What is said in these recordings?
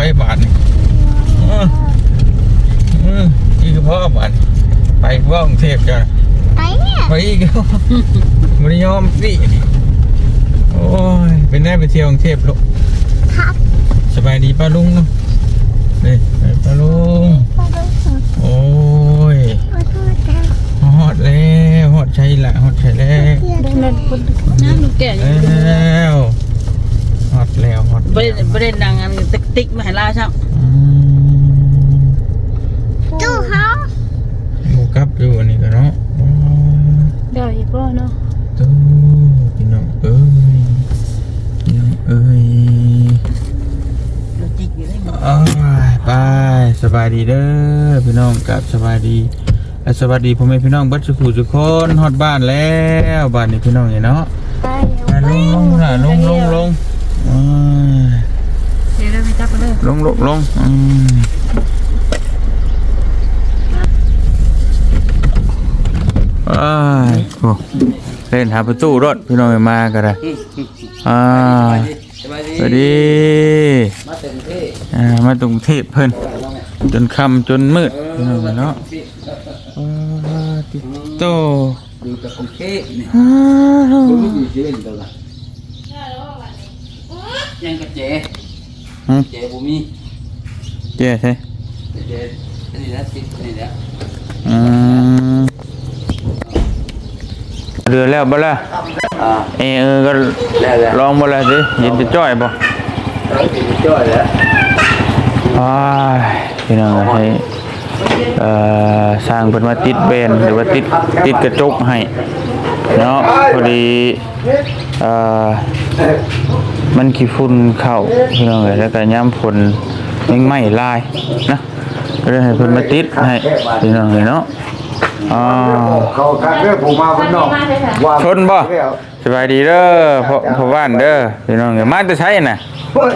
แกล้งหัวก้อยบาทนี่เออเอออีกพ่อบาทไปว่ากรุงเทพจ้ะไปเนี่ยไปอีกแล้วไม่ได้ยอมสิโอ้ยเป็นได้ไปเที่ยวกรุงเทพลูกครับสบายดีป้าลุงเนาะนี่ไปป้าลุงไปดูสุดโอ้ยขอโทษนะฮอดแล้วฮอดใช่ละฮอดใช่แล้วเพื่อนได้เล่นคนน้ำลูกแก่แล้วฮ อดแล้วฮอดบริบริเวณดังอันติ๊กติ๊กมาให้ล่าช่างอืมตู้เขาหมูกับอยู่อันนี้ก็เนาะโอ้ยเดี๋ยวอีกบ่เนาะตู้พี่น้องเอ้ยพี่น้องเอ้ยรถจิกอยู่ได้หมดอ้ายไปสบายดีเด้อพี่น้องกับสบายดีและสวัสดีพ่อแม่พี่น้องเบัดสุขุทุกคนฮอดบ้านแล้วบ้านนี้พี่น้องเนี่ยเนาะไปอะลงลงล่ะลงลงลงอ้าย เดี๋ยวเราไปจับกันเลยลงลงลงอืมอ้ายโอ้เล่นหาประตูรถพี่น้องไม่มากันเลยอ้ายสบายดีสวัสดีมาเต็มที่อ่ามาตรงเทพเพิ่นจนค่ำจนมืดพี่น้องเนาะอ้ายติดโตอยู่กับกรุงเทพนี่อ้าวผมไม่อยู่เฉยๆตัวละ ยังกับเจหืมเจบุมีเจ๊ใช่เจอันนี้นะติดอันนี้นะอืมเรือแล้วบ่ล่ะอ่าเออเออก็แล้วแล้วลองบ่ล่ะสิยินจะจ้อยบ่เราติดจ้อยแล้วอ้ายพี่น้องให้เอ่อสร้างเพิ่นมาติดแบนหรือว่าติดติดกระจกให้เนาะพอดีเอ่อ มันขี้ฝุ่นเข้าพี่น้องเอ้ยแล้วก็ยามฝนยังไหม้ลายนะก็เลยให้เพิ่นมาติดให้พี่น้องเอ้ยเนาะอ้าวเขาคัดเรื่องผมมาบนนอกว่าชนบ่สบายดีเด้อพ่อพ่อบ้านเด้อพี่น้องเอ้ยมาแต่ใช้น่ะเฮ้ย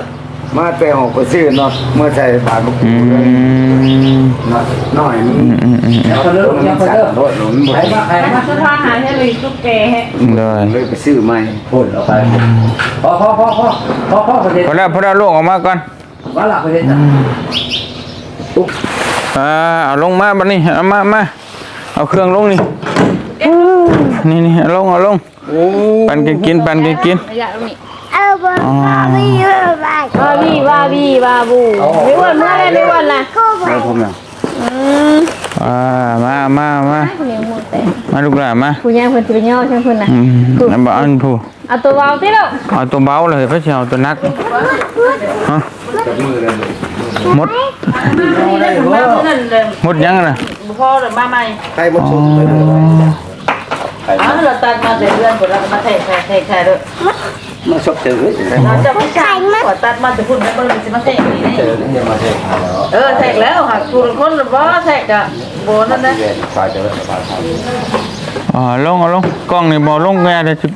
มาแต่หกไปซื้อน็อตเมื่อใส่บาทลูกอืมน็อตน้อยมันอืมอืมอืมแล้วรถมันสั่นรถหนุนหมดใครมาใครมาสถานหาให้เลยลูกแก่ให้เลยเลยไปซื้อใหม่พูดออกไปพอพอพอพอพอพอประเด็นพอแล้วพอแล้วลูกออกมาก่อนว่าหลักประเด็นจ้ะอ่าเอาลงมาบัดนี้เอามามาเอาเครื่องลงนี่นี่นี่เอาลงเอาลงปันกันกินปันกันกินระยะตรงนี้ เออบอกว่าว่าบีวาบีวาบูไม่วันเมื่อไรไม่วันะก็ไปแล้วผมเนี่ยอืมอ่ามามามาคนนี้มัวแต่มาลูกหลานมาผู้ย่างคนที่เป็นย่อใช่ไหมนะอืมอันบ่อันผู้เอาตัวเบาที่เราเอาตัวเบาเลยพระเจ้าตัวนักฮะหมดได้ถึงมาเพื่อนเลยหมดยังน่ะพ่อเลยมาใหม่ใครบ่อ๋อชมเลยอ๋อเราตัดมาแต่เดือนก่อนเรามาแทกแทกแทกแทกด้วย มาชอบเจอเลยเราจะไม่ใช่ก่อนตัดมาแต่พุ่นแล้วมันจะมาแทกนี่เจอแล้วเนี่ยมาเจอขาแล้วเออแทกแล้วค่ะทุกคนบ่แทกอะโบนั่นนะเรียนฝ่ายเจอฝ่ายทอ่าลงเอาลงกล้องนี่บ่ลงแง่เลยสิ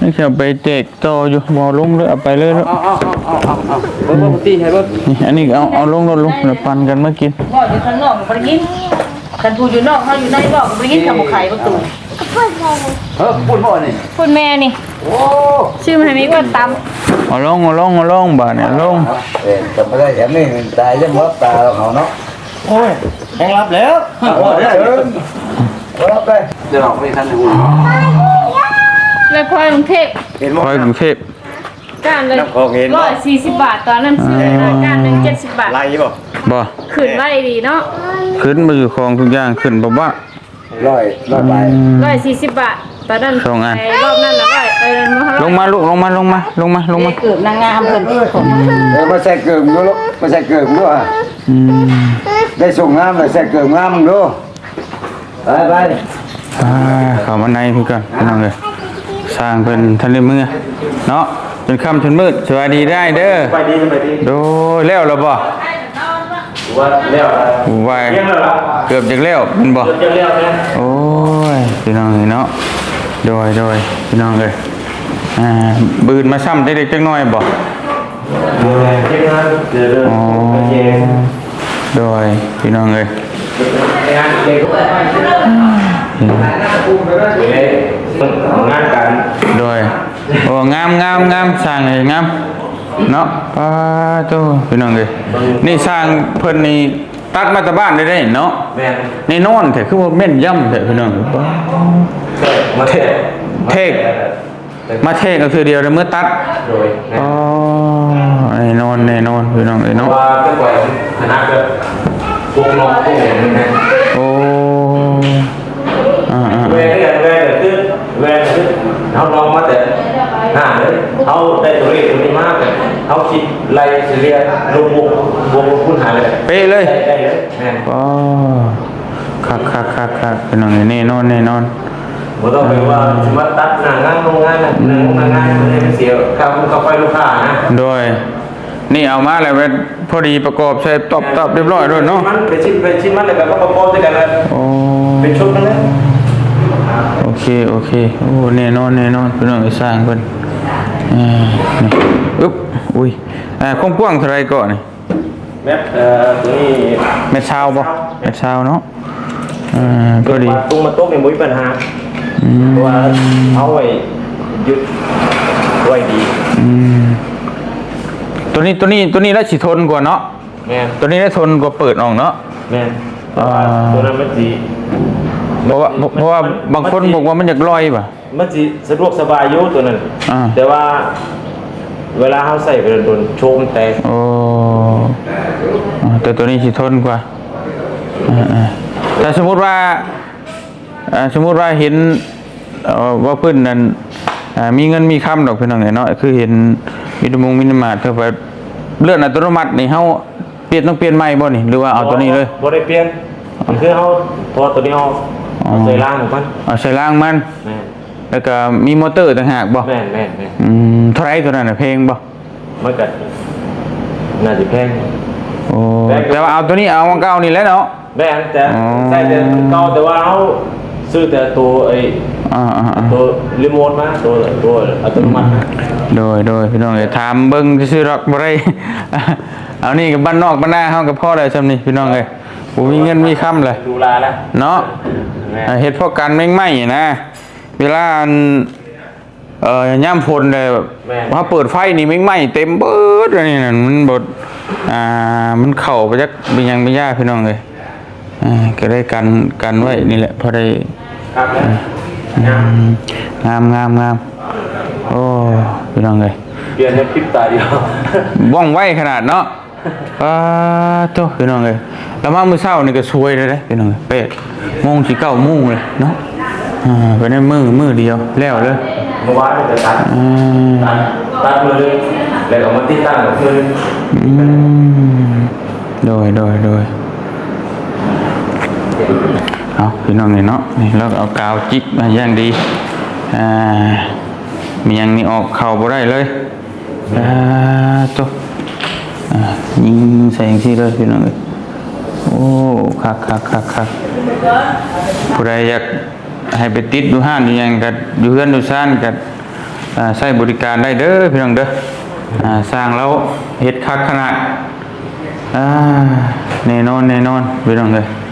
นี่จะไปเตะต่ออยู่บ่ลงเลยเอาไปเลยลูกำเอาเอาเอาเอาเอาเบิ้ลเบิ้ลตีให้เบิ้ลนี่อันนี้เอาเอาลงรถลงแล้วปั่นกันมากินพ่ออยู่ข้างนอกไปกินกันผู้อยู่นอกเขาอยู่ในนอกไปกินทำบุไข่ประตูพูดเลยเออพูดพ่อนี่คุณแม่นี่โอ้ ชื่อมันมีว่าตเอาลงเอาลงเอาลงบ่เนี่ยลงเออจำไม่ได้แถมนี่ตายยังรับตาเราเขาเนาะโอ้ยแห้งรับแล้วโอ้ยเชิญรับไปเดี๋ยวออกไปทันหูำเลยพอยกรุงเทพเห็นมั้คอยกรุงเทพก้านเลยน้ำของเห็นร้อยสี่สิบบาทตอนนั้นซื้อนะก้านหนึ่งเจ็ดสิบบาทไรบ่บ่ขึ้นไว้ดีเนาะขึ้นมาอยู่ของทุกอย่างขึ้นบ่ว่าร้อยร้อยใบร้อยสี่สิบบาทตอนนั้นสองอันไรอบนั้นละร้อย เออลงมาลูกลงมาลงมาลงมาลงมาเกือบนางงามเพิ่นเออมาใส่เกิมดูลูกมาใส่เกิมด้วยอืมได้ส่งงามเลยใส่เกิมงามดูไปไปอ่าเข้ามาในพี่ก่อนพี่น้องเอ้ยสร้างเป็นทันได้มือเนาะจนค่ำจนมืดสวัสดีได้เด้อไปดีไปดีโดยแล้วแล้วบ่ว่าแล้วไหวเกือบจะแล้วแมันบ่จะแล้วนะโอ้ยพี่น้องเอ้ยเนาะ โดยโดยพี่น้องเอ้ยอ่าบืนมาซ้ำได้เด็กจักหน่อยบ่เจ๊งานเจออ๋อโดยพี่น้องเอ้ยงานเจ๊ก็งานกันโดยโอ้งามงามงามสร้างเลยงามเนาะป้าโตพี่น้องเอ้ยนี่สร้างเพิ่นนี่ตัดมาตะบ้านได้ได้เนาะแม่นในนอนแต่คือว่าแม่นย่ำแต่พี่น้องป้า มาเทศเทศมาเทก็คือเดียวแต่เมื่อตัดโดยแม่อ๋อแน่นอนแน่นอนพี่น้องเอ้ยเพเนาะราะว่าเป็นก่อนคณะก็พวกน้องพวกเนี่ยมันแม่นโอ้อ่าอ่าแวร์ก็อย่างแวร์ก็คือแวร์ก็คือเขาลองมาแต่ห่าเลยเขาได้ตัวเลขตัวนี้มากเลยเขาคิดไล่เฉลี่ยรวมวงวงคูณหารเลยเป๊ะเลยได้ได้เลยแม่นอ๋อคักคักคักคักพี่น้องเอ้ยแน่นอนแน่นอน บ่ต้องไปว่าสิมาตัดหน้างานโรงงานน่ะหน้างานมันให้มันเสียค่าค่าไฟลูกค้านะโดย นี่เอามาแล้วเว้ยพอดีประกอบใส่ตอบตอบเรียบร้อยด้วยเนาะมันไปชิ้นไปชิ้นมันแล้วก็ประกอบด้วยกันแล้วโอ้เป็นชุดนั่นแหละโอเค โอเค โอ้แน่นอนแน่นอนพี่น้องไอ้สร้างเพิ่นอ่านี่อึ๊บอุ้ยอ่าคงกว้างเท่าไรก่อนนี่แมปเอ่อตัวนี้เม็ดชาวบ่เม็ดชาวเนาะอ่าก็ดีมาตุ้งมาโต๊ะเนี่ยบ่มีปัญหาอืม เพราะว่าเอาไว้ยึดไว้ดีอืมตัวนี้ตัวนี้ตัวนี้ได้สิทนกว่าเนาะแม่นตัวนี้ได้ทนกว่าเปิดออกเนาะ แม่นแต่ว่าอ่า ตัวนั้นมันสิเพราะว่าเพราะว่าบางคนบอกว่ามันอยากลอยป่ะ มันสิสะดวกสบายอยู่ตัวนั้นอ่า แต่ว่า เวลาเฮาใส่ไปโดนโชว์มันแตกโอ้อ่าแต่ตัวนี้สิทนกว่าอ่าอ่าแต่สมมุติว่าอ่าสมมุติว่าเห็นเอ่อ ว่าเพื่อนนั้นอ่ามีเงินมีคำดอกเพื่อนองเนาะคือเห็นมิตรมงมิตรมาเธอไปเลื่อนอัตโนมัตินี่เฮาเปลี่ยนต้องเปลี่ยนใหม่บ่นี่หรือว่าเอาตัวนี้เลยบ่ได้เปลี่ยนคือเฮาถอดตัวนี้ออกเอาใส่ล่างของมันเอาใส่ล่างมันแม่นแล้วก็มีมอเตอร์ต่างหากบ่แม่นแม่นแม่นอืมเท่าไหรตัวนั้นน่ะเพลงบ่มันก็น่าจะแพงโอ้แต่ว่าเอาตัวนี้เอาของเก่านี่แหล้วเนาะแม่นแต่อ๋อใส่แต่เก่าแต่ว่าเฮา ซื้อแต่ตัวไอ้อ่าอ่าอ่าตัวรีโมทมาตัวตัวอัตโนมัตินะโดยโดยพี่น้องเอ้ยถามเบิ่งซื่อๆหรอกบ่ได้ เอานี่กับบ้านนอกบ้านนาเฮากับพ่อได้ซำนี่พี่น้องเอ้ยบ่มีเงินมีค่ำเลย ดูแลแล้วเนาะ แม่อ่าเฮ็ดเพราะกันแม่งไหม้นะ เวลาอันเอ่อย่ามฝนเลยแบบพอเปิดไฟนี่แม่งไหม้เต็มเบิดเลยนี่นั่นมันบดอ่ามันเข้าไปจักเป็นหยังเป็นยาพี่น้องเอ้ยอ่า ก็ได้กันกันไว้นี่แหละพอได้ครับแล้วอืมงามงามงามโอ้พี่น้องเอ้ยเปลี่ยนในพริบตาเดียวว่องไวขนาดเนาะป้าโตพี่น้องเอ้ยแล้วมามื้อเช้านี่ก็สวยเลยเด้พี่น้องเอ้ยเป็ดโมงสิเก้าโมงเลยเนาะอ่าไปในมือมือเดียวแล้วเลยเมื่อวานมันจะตัดอืมตัดตัดมือเลยแล้วก็มาติดตั้งกับมืออืมโดยโดยโดย เอาพี่น้องนี่เนาะนี่แล้วเอากาวจิกมาอย่างดีอ่ามียังนี่ออกเข่าบ่ได้เลยอ่าตอ่ายิงใส่ย่างที่เลยพี่น้องเอ้ยโอ้คักคักคักคักผู้ใดอยากให้ไปติดอยู่ห้านอยู่หยังกัอยู่เฮือนอยู่ซ่านกัอ่าใช้บริการได้เด้อพี่น้องเด้อสร้างแล้วเฮ็ดคักขนาดอ่าแน่นอนแน่นอนพี่น้องเอ้ยอ่า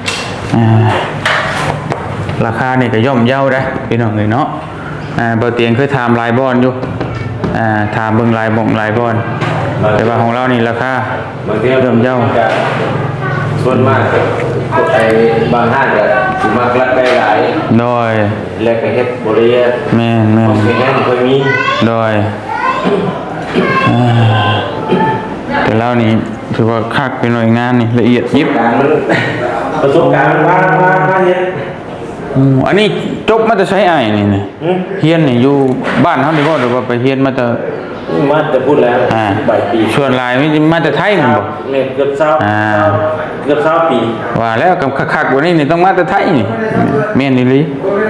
ราคานี่ก็ย่อมเยาได้พี่น้องเอ้ยเนาะอ่าเบาเตียงเคยถามหลายบอนอยู่อ่าถามเบิ่งหลายบ่งหลายบอนแต่ว่าของเรานี่ราคาบางทีเริ่มเย้าจะส่วนมากก็ไอ้บางห้างก็สิมากรัดไปหลายโดยแล้วก็เฮ็ดบริเวณแม่นแม่ขอนงแห้งเคยมีโดยอ่าแต่เรานี่ถือว่าคักเป็นหน่วยงานนี่ละเอียดยิบการมัน ประสบการณ์มันว่าว่าว่าเฮ็ดอืมอันนี้จบมาแต่ใช้ไอ้ายนี่นี่อืมเฮียนนี่อยู่บ้านเฮาดีบ่หรือว่าไปเฮียนมาแต่ มาแต่พูดแล้วอ่า บ่ายปีส่วนหลายมีมาแต่ไทยแมันบ่ เนี่ยเกือบเศร้าอ่า เกือบเศร้าปี ว่าแล้วกับคักๆกว่านี้นี่ต้องมาแต่ไทยนี่แม่นอีหลี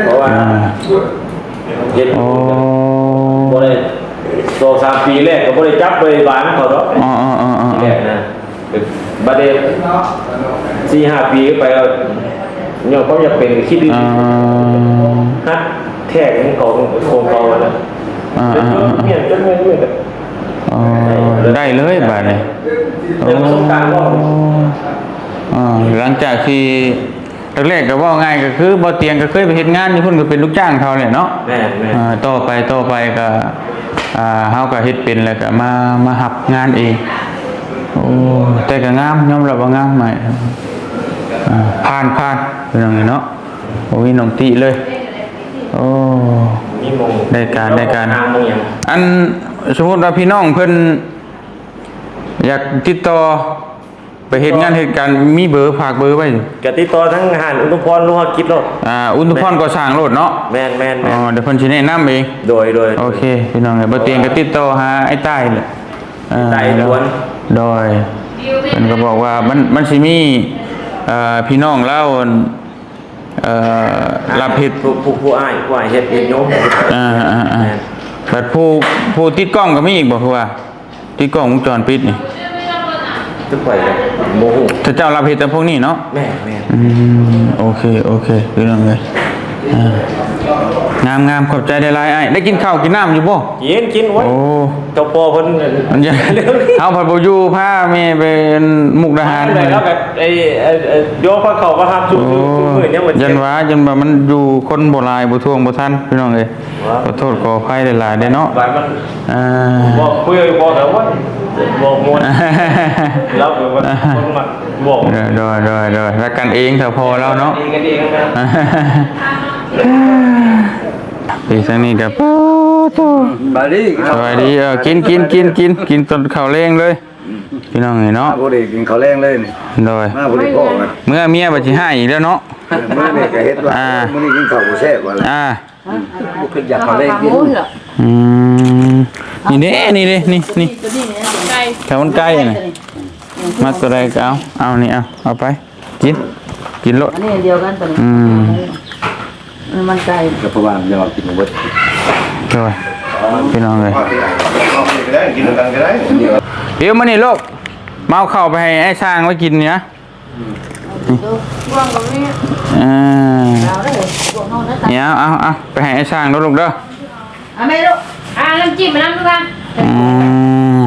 เพราะว่าอ่าเฮ็ดโอ้บ่ได้สองสามปีแรกก็บ่ได้จับไปบ้านเขาดอกอ๋ออ๋ออ๋ออ๋อแรกนะ บัดเดสี่ห้าปีไปก็ยังเขาอยากเป็นคิดดีอ่าฮะแท็กของโครงเขาอะนะอ่าเป็นอ่าเมียนจนเมียนเมียนอ๋อได้เลยบาดนี้แต่ประสบการณ์ว่าอ่าหลังจากที่แรกๆก็ว่าง่ายก็คือบ่เตียงก็เคยไปเฮ็ดงานอยู่พุ่นก็เป็นลูกจ้างเขาเนี่ยเนาะแม่แม่อ่าต่อไปต่อไปก็อ่าเฮาก็เฮ็ดเป็นแล้วก็มามาหับงานเอง โอ้แต่ก็งามยอมรับว่างามใหม่อ่าผ่านผ่านเป็นจังไงเนาะบ่มีน้องติเลย โอ้มีมงได้การได้การทางมงอย่างอันสมมุติว่าพี่น้องเพิ่นอยากติดต่อไปเฮ็ดงานเหตุการณ์มีเบอร์ฝากเบอร์ไว้อยู่กติดต่อทั้งหานอุทุมพรลุงฮอดคิดโลดอ่าอุณหภูมิก็สร้างโลดเนาะแม่นแม่นอ๋แม่อนเดี๋ยวเพิ่นสิแนะนำเองโดยโดยโอเคพี่น้องเอ้ยบ่เตียงก็ติดต่อหาไอ้ใต้แหละอ่าใต้ล้วน โดยเพิ่นก็บอกว่ามันมันสิมีเอ่อพี่น้องเล่าเอ่อรับเฮ็ดผู้ผู้ผู้อ้ายผู้อ้ายเฮ็ดเฮ็ดโยมอ่าอ่าอ่าแม่นบัดผู้ผู้ติดกล้องก็มีอีกบ่คือว่าติดกล้องวงจรปิดนี่ทุกไปเลยโมโหถ้าเจ้ารับเฮ็ดแต่พวกนี้เนาะแม่แม่อืมโอเคโอเคพี่น้องเอ้ยอ่างามงามขอบใจได้หลายไอ้ายได้กินข้าวกินน้ำอยู่บ่กินกินไว้โอ้เจ้าพ่อเพิ่นมันยังเอาผัดบูยูผ้าเมเป็นมุกดาหารเลยแล้วกับไอ้ไอ้ไอ้โยมพระเขาพระหับชุบโอ้ชุบมือเนี่ยมันยันว่ายันว่ามันอยู่คนโบราณบ่ทวงบ่ทันพี่น้องเอ้ยขอโทษขออภัยหลายๆเด้อเนาะบายมันอ่าบอกคุยบอกแต่ว่าบอกมวนเราเป็นว่าคนมาบอกเด้อเด้อเด้อเด้อรักกันเองเถอะพอแล้วเนาะเองกันเองกันปีสังนี้กับ บาดีสวัสดีเออกินกินกินกินกินตอนข้าวแรงเลยพี่น้องเอ้ยเนาะมาบ่ได้กินข้าวแรงเลยนี่โดยมาบ่ได้พ่อกันเมื่อเมียบัดสิให้อีกแล้วเนาะมื้อนี้ก็เฮ็ดว่าอ่ามื้อนี้กินข้าวบ่แซ่บว่าล่ะอ่าบ่คิดอยากข้าวแรงกินอืมนี่เด้นี่เด้นี่นี่แถวมันใกล้นี่มาตัวใดก็เอาเอานี่เอาเอาไปกินกินโลดอันนี้เดียวกันตัวนี้อืมมันไก่ก็เพราะว่ามันจะมากินบ่เบิด โดยพี่น้องเลยกินกันก็ได้เดี๋ยวมานี่ลูกมาเอาข้าวไปให้ไอ้ช้างไว้กินเนี่ยร่วงตรงนี้อ่าเราได้ร่วงนอนนะเนี่ยเอาเอาไปให้ไอ้ช้างเด้อลูกเด้ออะแม่ลูกอะน้ำจิ้มมาน้ำดูบ้างอืม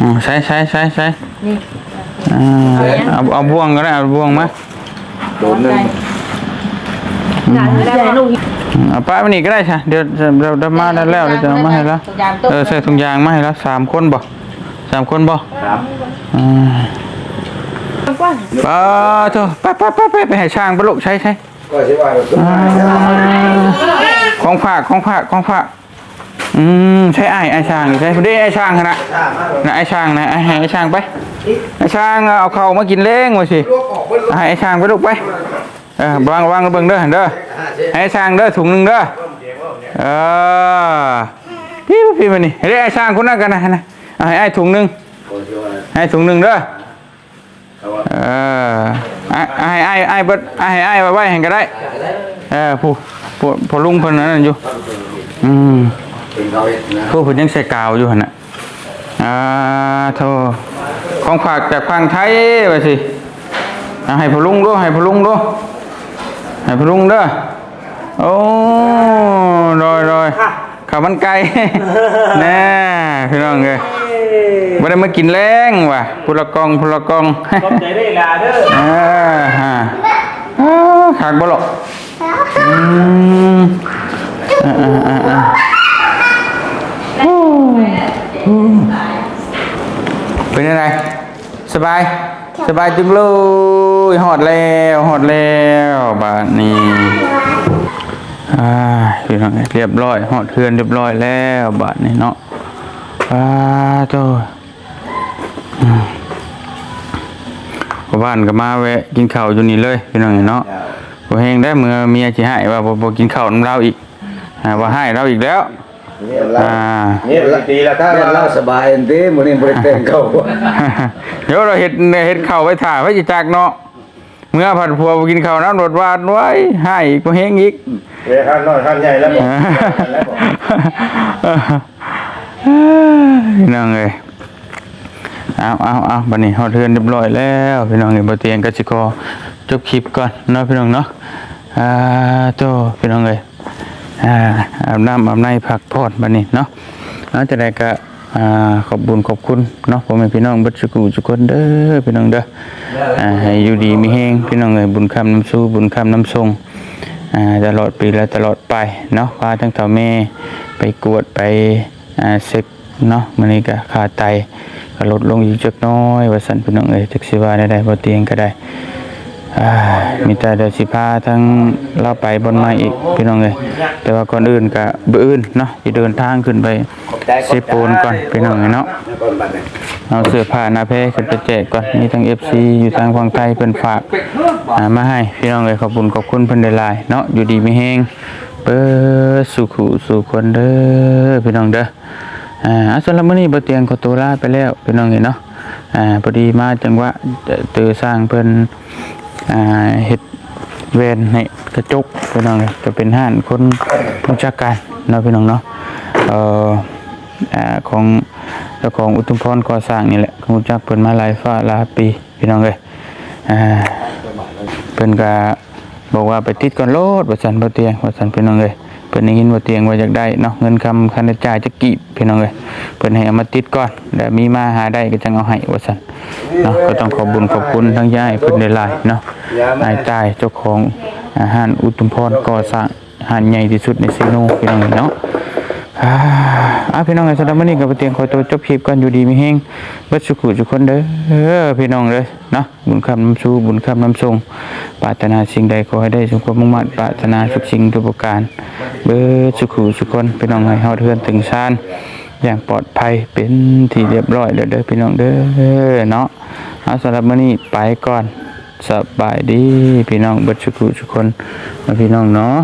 อืมใช้ใช้ใช้ใช้นี่อ่าเอาเอาบ่วงก็ได้เอาบ่วงมาโดนนึงงานได้ลูกอืม เอาป้ามานี่ก็ได้ใช่เดี๋ยวเราเรามาได้แล้วเดี๋ยวจะเอามาให้แล้วเออใส่ถุงยางมาให้แล้วสามคนบ่สามคนบ่ครับอ่าไปเถอะไปไปไปไปไปให้ช่างไปลูกใช้ใช้ก็สิว่าก็อ่าของฝากของฝากของฝากอืมใช้ไอ้ไอ้ช่างใช้พอดีไอ้ช่างขนาดนะไอ้ช่างนะไอ้ให้ไอ้ช่างไปไอ้ช่างเอาเข้าวมากินเล้งมาสิให้ไอ้ช่างไปลูกไป เออวางวางเบิ่งเด้อเด้อให้ไอ้ช่างเด้อถุงหนึงเด้อเออพี่พี่มานี่เรียกไอ้ช่างคนนั้นกันนะนะเอาให้ไอ้ถุงหนึงให้ถุงหนึงเด้อเออไอ้ไอ้ไอ้ไอ้เบิดไอ้ไอ้ไว้ไว้ให้ก็ได้เออผู้ผู้ผู้ลุงเพิ่นนั่นอยู่อืมเป็นเขาเฮ็ดนะผู้เพิ่นยังใส่กาวอยู่หั่นน่ะอ่าโธ่ของฝากจากฝั่งไทยว่าสิเอาให้ผู้ลุงดูให้ผู้ลุงดู ให้ผู้ลุงเด้อโอ้รอยรอยข้าวมันไก่แน่พี่น้องเอ้ยบ่ได้มากินแรงว่ะพุละกองพุละกองขอบใจได้ลาเด้ออ่าฮะอ้าขากบ่หรอกอืมอ่าอ่าอ่าอ่าโอ้โอ้เป็นยังไงสบาย สบายจังเลย หอดแล้วหอดแล้วบาดนี้อ่าพี่น้องเรียบร้อยหอดเทือนเรียบร้อยแล้วบาดนี้เนาะอ่าโตพ่อบ้านก็มาแวะกินข้าวอยู่นี่เลยพี่น้องเนาะบ่แฮงได้เมื่อเมียสิให้ว่าบ่บ่กินข้าวนํเราอีกอ่าว่าให้เราอีกแล้วเนี่ยเราอ่านี่ตีละถ้าเนี่ยเราสบายอันนี้มื้อนี้บ่ได้แต่งเขาเดี๋ยวเราเฮ็ดเฮ็ดข้าวไว้ถ่าไว้สิจากเนาะ เมื่อผัดผัวบ่กินข้าวน้ำรดวาดไว้ให้อีกบ่แฮงอีกเวลาน้อยข้างใหญ่แล้วบอกพี่น้องเอ้ยเอาเอาเอาบัดนี้ฮอดเทือนเรียบร้อยแล้วพี่น้องเอ้ยบ่เตียงก็สิขอจบคลิปก่อนเนาะพี่น้องเนาะอ่าโตพี่น้องเอ้ยอ่าอาบน้ำอาบในพักผ่อนบัดนี้เนาะเอาจะได้ก็ อ่าขอบบุญขอบคุณเนาะพ่อแม่พี่น้องเบัดสุกุทุกคนเด้อพี่น้องเด้ออ่าให้อยู่ดีมีแฮงพี่น้องเอ้ยบุญคำน้ำสู้บุญคำน้ำทรงอ่าตลอดปีและตลอดไปเนาะพาทั้งเถ่าแม่ไปกวดไปอ่าเซ็กเนาะมื้อนี้ก็ค่าไตก็ลดลงอีกจักหน้อยว่าซั่นพี่น้องเอ้ยจักสิว่าได้ได้บ่เตียงก็ได้อ่า มีแต่เดี๋ยวสิพาทั้งเราไปบนไม้อีกพี่น้องเอ้ยแต่ว่าก่อนอื่นก็บื้ออื่นเนาะสิเดินทางขึ้นไปเซโปนก่อนพี่น้องเอ้ยเนาะเอาเสื้อผ้านาเพขึ้นไปแจกก่อนมีทั้ง FC อยู่ทางฝั่งไทยเพิ่นฝากมาให้พี่น้องเลยขอบคุณขอบคุณเพิ่นได้ลายเนาะอยู่ดีไมีแฮงเปิดสุขุสู่คนเด้อพี่น้องเด้ออ่าสำหรับมื้อนี้บ่เตียงขอตัวลาไปแล้วพี่น้องเอ้ยเนาะอ่าพอดีมาจังหวะเจอสร้างเพิ่นอ่า เฮ็ดเวนให้กระจกพี่น้องเลยก็เป็นห้านคนรู้จักกันเนาะพี่น้องเนาะเอ่อาของเจ้าของอุทุมพรก่อสร้างนี่แหละผู้จักเพิ่นมาหลายฟ้าหลายปีพี่น้องเอ้ยอ่าเพิ่นก็บอกว่าไปติดก่อนโลดว่าซั่นบ่เตียงว่าซั่นพี่น้องเอ้ย เพิ่นได้ยินว่าเตียงว่าอยากได้เนาะเงินคำค่าใช้จ่ายจะกี่พี่น้องเลยเพิ่นให้เอามาติดก่อนแล้วมีมาหาได้ก็จังเอาให้ว่าซั่นเนาะก็ต้องขอบบุญขอบคุณทั้งยายเพิ่นได้หลายเนาะนายตายเจ้าของอาหารอุตุมพรก่อสร้างอาหารใหญ่ที่สุดในซีโนพี่น้องเอ้ยเนาะ อ่าพี่น้องไอ้สำหรับวันนี้กับเตียงขอยตัวจบคลิปกันอยู่ดีมีแฮงเบิดสุขุทุกคนเด้อพี่น้องเลยเนาะบุญคำน้ำสู้บุญคำน้ำทรงปรารถนาสิ่งใดขอให้ได้สมความมุ่งมั่นปรารถนาทุกสิ่งทุกประการ เบิดสุขุทุกคนพี่น้องให้เฮาเทือนถึงชานอย่างปลอดภัยเป็นที่เรียบร้อยแล้วเด้อพี่น้องเด้อเนาะเอาสำหรับวันนี้ไปก่อนสบายดีพี่น้องเบิดสุขุทุกคนพี่น้องเนาะ